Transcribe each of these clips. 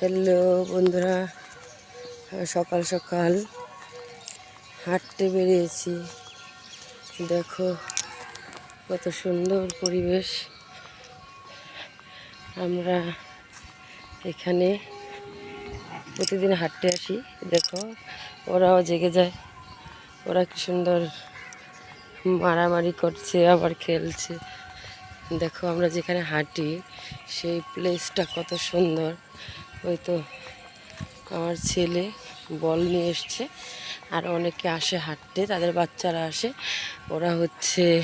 Hello বন্ধুরা সকাল সকাল হাঁটতে বেরিয়েছি। দেখো কত সুন্দর পরিবেশ। আমরা এখানে প্রতিদিন হাঁটতে আসি। দেখো ওরাও জেগে যায়। ওরা কি সুন্দর মারামারি করছে, আবার খেলছে। দেখো আমরা যেখানে হাঁটি, সেই প্লেসটা কত সুন্দর। ওই তো আমার ছেলে বল নিয়ে এসছে। আর অনেকে আসে হাঁটতে, তাদের বাচ্চারা আসে। ওরা হচ্ছে,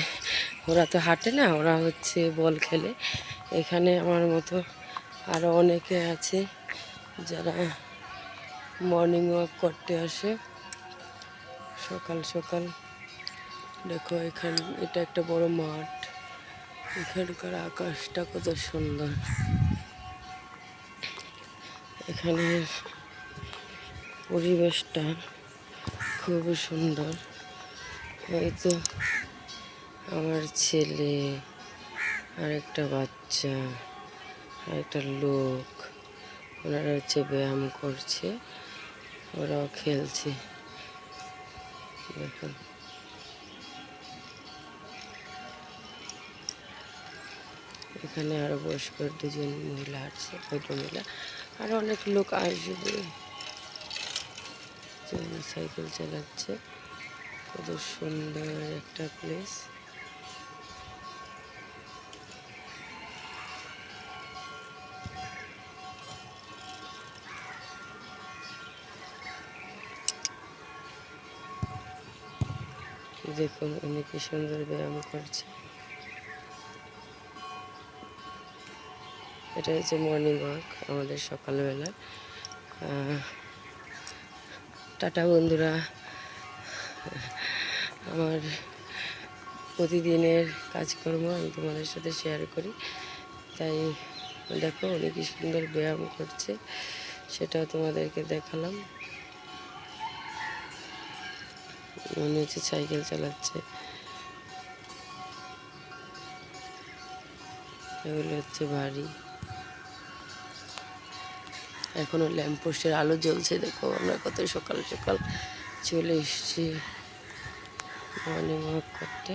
ওরা তো হাঁটে না, ওরা হচ্ছে বল খেলে। এখানে আমার মতো আরও অনেকে আছে যারা মর্নিং ওয়াক করতে আসে। সকাল সকাল। দেখো, এখান, এটা একটা বড় মাঠ। এখানকার আকাশটা কত সুন্দর। এখানে পরিবেশটা খুবই সুন্দর। এই তো আমার ছেলে আর একটা বাচ্চা আর একটা লোক, ওনারা হচ্ছে ব্যায়াম করছে, ওরাও খেলছে। দেখুন। এখানে আরও বয়স্ক দুজন মহিলা আছে ভদ্র মহিলা। আরও অনেক লোক আসবে। সাইকেল চালাচ্ছে। কত সুন্দর একটা প্লেস দেখুন উনি কি সুন্দর ব্যায়াম করছে। এটা হচ্ছে মর্নিং ওয়াক আমাদের সকালবেলা। টাটা বন্ধুরা। আমার প্রতিদিনের কাজকর্ম আমি তোমাদের সাথে শেয়ার করি। তাই দেখো উনি কি সুন্দর ব্যায়াম করছে, সেটাও তোমাদেরকে দেখালাম। মনে হচ্ছে সাইকেল চালাচ্ছে। এগুলো হচ্ছে বাড়ি। এখনও ল্যাম্পপোস্টের আলো জ্বলছে। দেখো আমরা কত সকাল সকাল চলে এসেছি। মর্নিং ওয়াক করতে।